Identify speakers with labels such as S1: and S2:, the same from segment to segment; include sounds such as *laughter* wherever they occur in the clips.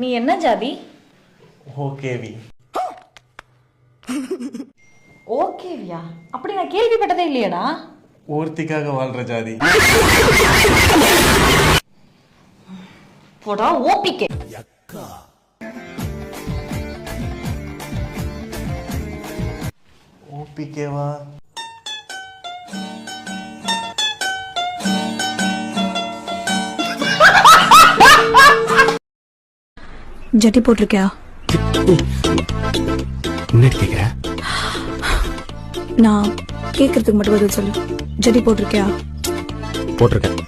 S1: நீ என்ன ஜாதி?
S2: ஓகேவி
S1: ஓகேவியா? அப்படி நான் கேள்விப்பட்டதே இல்லையடா.
S2: ஒருத்திக்காக வாழ்ற ஜாதி.
S1: போடா ஓபிகே.
S2: ஓபிகேவா?
S3: ஜட்டி போட்டிருக்கியா?
S4: என்ன கேக்குற? நான்
S3: கேட்கறதுக்கு மட்டும் பதில் சொல்லு. ஜட்டி போட்டிருக்கியா?
S4: போட்டிருக்கேன்.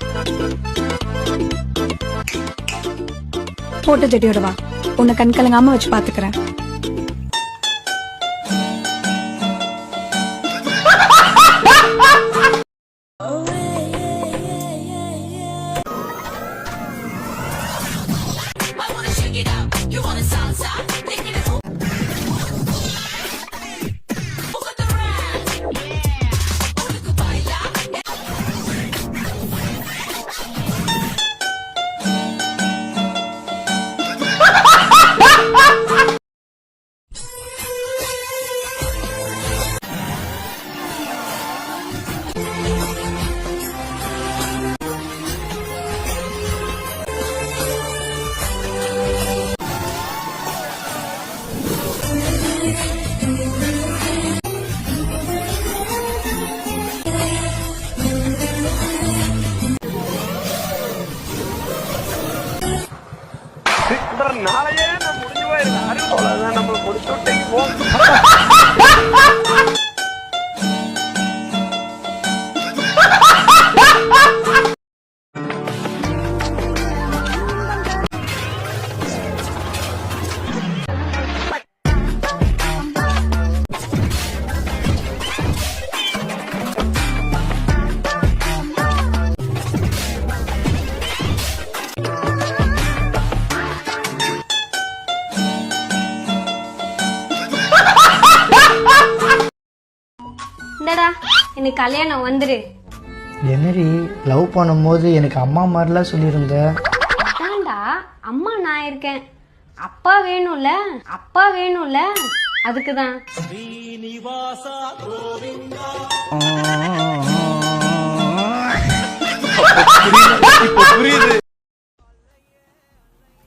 S3: போட்ட ஜட்டியோட வா உன்னை கண் கலங்காம வச்சு பாத்துக்கிறேன்.
S5: இந்தடா
S6: எனக்கு கல்யாணம் வந்துரு.
S7: என்னடி லவ் பண்ணும்போது எனக்கு அம்மா மாதிரிலாம் சொல்லியிருந்த?
S6: அதான்டா அம்மா நான் இருக்கேன். அப்பா வேணும்ல அப்பா வேணும்ல அதுக்கு தான்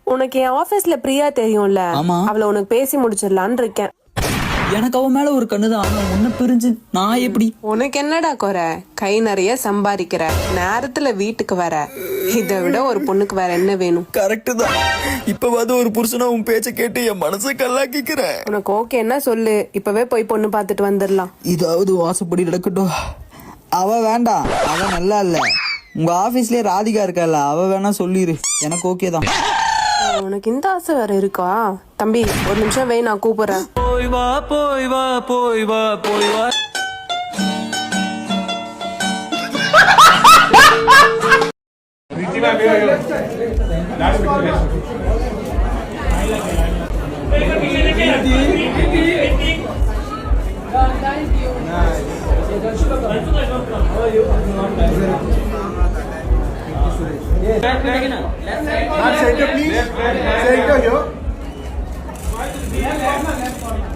S8: உனக்கு என் ஆபீஸ்ல பிரியா தெரியும்ல?
S9: ஆமா.
S8: அவளை உனக்கு பேசி முடிச்சிடலான்னு இருக்கேன்.
S9: எனக்கு அவன் மேல ஒரு கண்ணுதான் ஆனா உன்ன பிரிஞ்சு நான் எப்படி?
S8: உனக்கு என்னடா குறை? கை நிறைய சம்பாதிக்கிற. நேரத்துல வீட்டுக்கு வர. இதை விட ஒரு பொண்ணுக்கு வேற என்ன வேணும்?
S9: கரெக்ட் தான். இப்பவாது ஒரு புருஷனா உன் பேச்ச கேட்டு என் மனசை கல்லாக்கிக்கிறேன்.
S8: உனக்கு ஓகே என்ன சொல்லு? இப்பவே போய் பொண்ணு பார்த்துட்டு வந்துடலாம்.
S9: இதாவது வாசப்படி நடக்கட்டும். அவ வேண்டாம். அவ நல்லா இல்ல. உங்க ஆபீஸ்லயே ராதிகா இருக்கல அவ வேணா சொல்லிரு. எனக்கு ஓகே தான்.
S8: உனக்கு இந்த ஆசை வேற இருக்கா? தம்பி ஒரு நிமிஷம் வை நான் கூப்பிடுறேன்.
S10: போய் வா போய் வா போய் வா போய் வா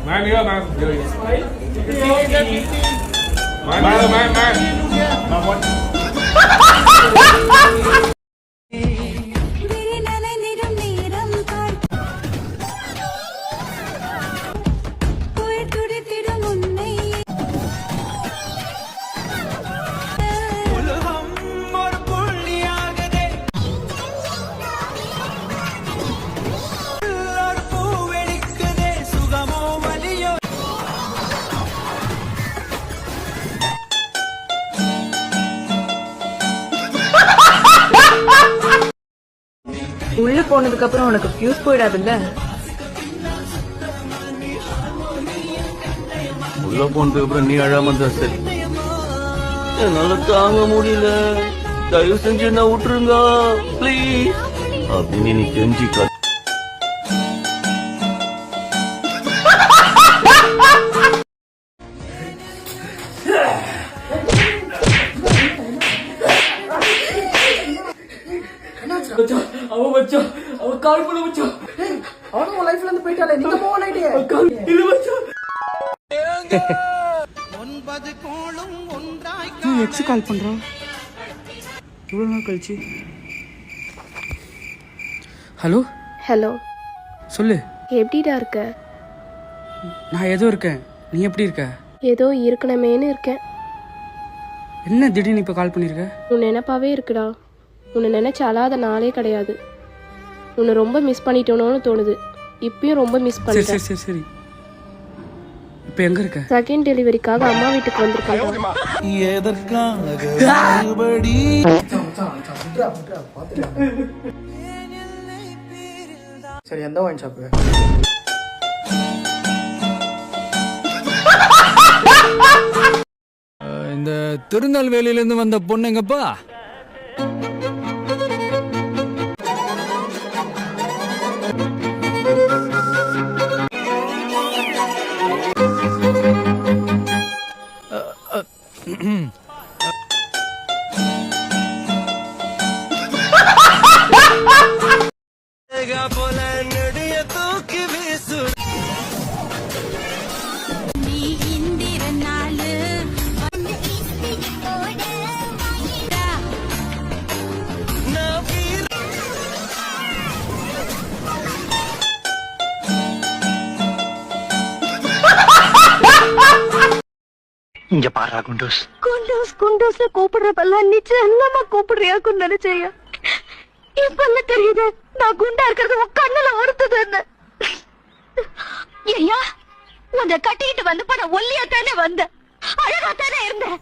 S10: มาเยอะมาเยอะมาเยอะมามามาหมด
S11: போனதுக்கு அப்புறம் உனக்கு ஃபியூஸ் போயிடாதுல்ல?
S10: உள்ள போனதுக்கு அப்புறம் நீ அழாம இருந்தா சரி. என்னால தாங்க முடியல. தயவு செஞ்சு என்ன விட்டுருங்க. ப்ளீஸ் அப்படின்னு நீ தெரிஞ்சுக்க
S12: *laughs* எக்ஸ் கால் பண்றான் இவ்வளோ நாள் கழிச்சு. ஹலோ?
S13: ஹலோ.
S12: சொல்லு.
S13: எப்படிடா இருக்க?
S12: நான் ஏதோ இருக்கேன். நீ எப்படி இருக்க?
S13: ஏதோ இருக்கணுமேனு இருக்கேன்.
S12: என்ன திடீர்னு இப்போ கால் பண்ணியிருக்க
S13: உன் நினப்பாவே இருக்குடா. உன்னை நினைச்ச அழாத நாளே கிடையாது. உன்னை ரொம்ப மிஸ் பண்ணிட்டோனோன்னு தோணுது. இப்பயும் ரொம்ப மிஸ் பண்ணிட்டேன்.
S12: சரி சரி சரி. இப்போ எங்க இருக்க?
S13: செகண்ட் டெலிவரிக்காக அம்மா வீட்டுக்கு வந்திருக்கேன்
S14: சரி எந்த ஒயின் ஷாப்பு
S15: இந்த திருநெல்வேலியில இருந்து வந்த பொண்ணுங்கப்பா 嗯 *clears throat*
S4: இங்க பாரா குண்டூஸ்.
S16: குண்டூஸ் குண்டூஸ் கூப்பிடுறப்பெல்லாம் நிச்சயமா கூப்பிடுறியாக்குன்னு நினைச்சேயா இப்பல்ல தெரியுது நான் குண்டா இருக்கிறது உன் கண்ணுல ஒருத்ததுன்னு ஐயா உன்னை கட்டிக்கிட்டு வந்து படம் ஒல்லியா தானே வந்தேன். அழகா தானே இருந்தேன்.